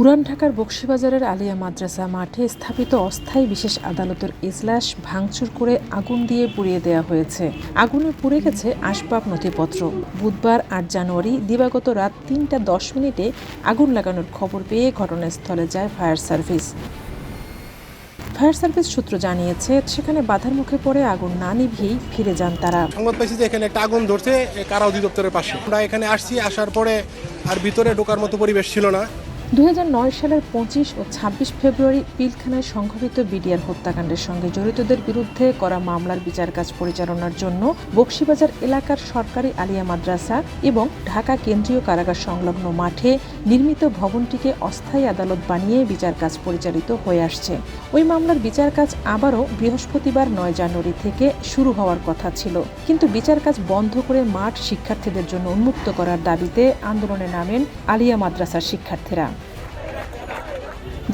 পুরান ঢাকার বক্সিবাজারের আলিয়া মাদ্রাসা মাঠে স্থাপিত অস্থায়ী বিশেষ আদালতের এজলাস ভাঙচুর করে আগুন দিয়ে পুড়িয়ে দেওয়া হয়েছে। আগুনে পুড়ে গেছে আসবাব নথিপত্র। বুধবার আট জানুয়ারি দিবাগত রাত তিনটা দশ মিনিটে আগুন লাগানোর খবর পেয়ে ঘটনাস্থলে যায় ফায়ার সার্ভিস। ফায়ার সার্ভিস সূত্র জানিয়েছে, সেখানে বাধার মুখে পড়ে আগুন না নিভিয়েই ফিরে যান তারা। সংবাদ পাইছি যে এখানে একটা আগুন ধরছে কারা অধিদপ্তরের পাশে। আমরা এখানে আসছি, আসার পরে আর ভিতরে ঢোকার মতো পরিবেশ ছিল না। দুই হাজার নয় সালের পঁচিশ ও ছাব্বিশ ফেব্রুয়ারি পিলখানায় সংঘটিত বিডিআর হত্যাকাণ্ডের সঙ্গে জড়িতদের বিরুদ্ধে করা মামলার বিচার কাজ পরিচালনার জন্য বক্সিবাজার এলাকার সরকারি আলিয়া মাদ্রাসা এবং ঢাকা কেন্দ্রীয় কারাগার সংলগ্ন মাঠে নির্মিত ভবনটিকে অস্থায়ী আদালত বানিয়ে বিচার কাজ পরিচালিত হয়ে আসছে। ওই মামলার বিচার কাজ আবারও বৃহস্পতিবার নয় জানুয়ারি থেকে শুরু হওয়ার কথা ছিল। কিন্তু বিচার কাজ বন্ধ করে মাঠ শিক্ষার্থীদের জন্য উন্মুক্ত করার দাবিতে আন্দোলনে নামেন আলিয়া মাদ্রাসার শিক্ষার্থীরা।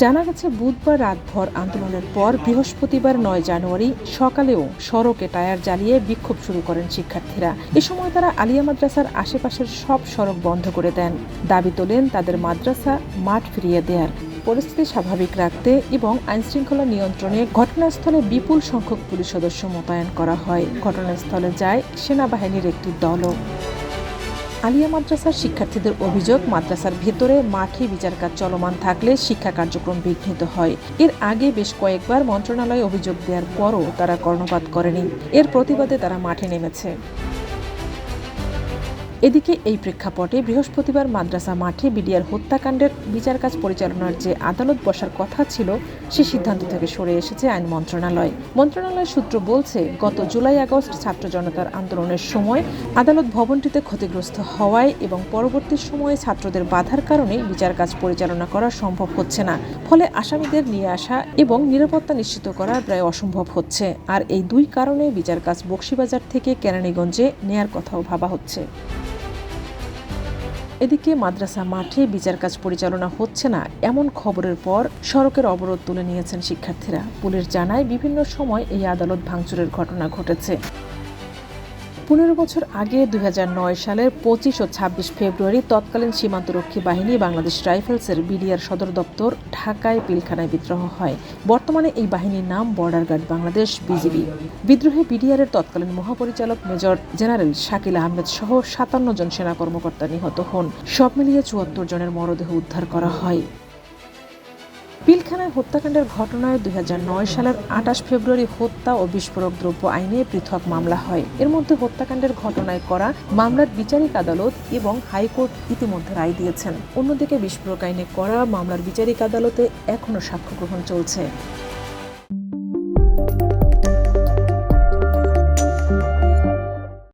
জানা গেছে, বুধবার রাতভর আন্দোলনের পর বৃহস্পতিবার নয় জানুয়ারি সকালেও সড়কে টায়ার জ্বালিয়ে বিক্ষোভ শুরু করেন শিক্ষার্থীরা। এ সময় তারা আলিয়া মাদ্রাসার আশেপাশের সব সড়ক বন্ধ করে দেন। দাবি তোলেন, তাদের মাদ্রাসা মাঠ ফিরিয়ে দেয়ার পরিস্থিতি স্বাভাবিক রাখতে এবং আইনশৃঙ্খলা নিয়ন্ত্রণে ঘটনাস্থলে বিপুল সংখ্যক পুলিশ সদস্য মোতায়েন করা হয়। ঘটনাস্থলে যায় সেনাবাহিনীর একটি দলও। আলিয়া মাদ্রাসার শিক্ষার্থীদের অভিযোগ, মাদ্রাসার ভেতরে মাঠে বিচার কাজ চলমান থাকলে শিক্ষা কার্যক্রম বিঘ্নিত হয়। এর আগে বেশ কয়েকবার মন্ত্রণালয়ে অভিযোগ দেওয়ার পরও তারা কর্ণপাত করেনি। এর প্রতিবাদে তারা মাঠে নেমেছে। এদিকে এই প্রেক্ষাপটে বৃহস্পতিবার মাদ্রাসা মাঠে বিডিআর হত্যাকাণ্ডের বিচার কাজ পরিচালনার যে আদালত বসার কথা ছিল, সে সিদ্ধান্ত থেকে সরে এসেছে আইন মন্ত্রণালয়। মন্ত্রণালয় সূত্র বলছে, গত জুলাই আগস্ট ছাত্র জনতার আন্দোলনের সময় আদালত ভবনটিতে ক্ষতিগ্রস্ত হওয়ায় এবং পরবর্তী সময়ে ছাত্রদের বাধার কারণে বিচার কাজ পরিচালনা করা সম্ভব হচ্ছে না। ফলে আসামিদের নিয়ে আসা এবং নিরাপত্তা নিশ্চিত করা প্রায় অসম্ভব হচ্ছে। আর এই দুই কারণে বিচার কাজ বক্সিবাজার থেকে কেরানীগঞ্জে নেয়ার কথাও ভাবা হচ্ছে। এদিকে মাদ্রাসা মাঠে বিচার কাজ পরিচালনা হচ্ছে না, এমন খবরের পর সড়কের অবরোধ তুলে নিয়েছেন শিক্ষার্থীরা। পুলিশ জানায়, বিভিন্ন সময় এই আদালত ভাঙচুরের ঘটনা ঘটেছে। পনেরো বছর আগে দুই হাজার নয় সালের পঁচিশ ও ছাব্বিশ ফেব্রুয়ারি তৎকালীন সীমান্তরক্ষী বাহিনী বাংলাদেশ রাইফেলসের বিডিআর সদর দপ্তর ঢাকায় পিলখানায় বিদ্রোহ হয়। বর্তমানে এই বাহিনীর নাম বর্ডার গার্ড বাংলাদেশ, বিজিবি। বিদ্রোহে বিডিআরের তৎকালীন মহাপরিচালক মেজর জেনারেল শাকিল আহমেদ সহ সাতান্ন জন সেনা কর্মকর্তা নিহত হন। সব মিলিয়ে চুয়াত্তর জনের মরদেহ উদ্ধার করা হয়। পিলখানায় হত্যাকাণ্ডের ঘটনায় দু হাজার নয় সালের আঠাশ ফেব্রুয়ারি হত্যা ও বিস্ফোরক দ্রব্য আইনে পৃথক মামলা হয়। এর মধ্যে হত্যাকাণ্ডের ঘটনায় করা মামলার বিচারিক আদালত এবং হাইকোর্ট ইতিমধ্যে রায় দিয়েছেন। অন্যদিকে বিস্ফোরক আইনে করা মামলার বিচারিক আদালতে এখনও সাক্ষ্য গ্রহণ চলছে।